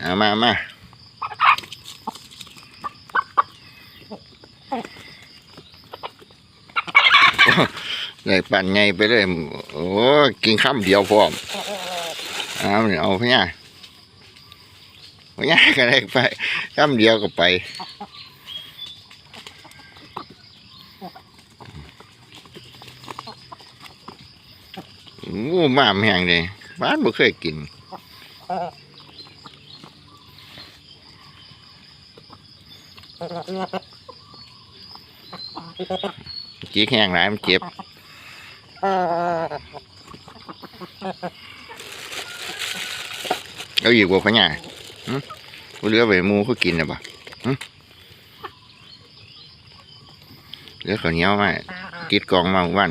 เอามามาโอ้เลยปั่นไงไปเลยโอ้กินข้ามเดียวพร้อมเอาเนี่ยเอาพี่ยพะเนี่ยก็ได้ไปข้ามเดียวก็ไป โอ้มามแห้งเลยบ้านบ่เคยกินจีแห้งหลายมันเจ็บเอาอีกบ่พะเนี่ยหึบ่เหลือไปมูเขากินนะบ่เหลือข้าวเหนียวมาติดกองมาวัน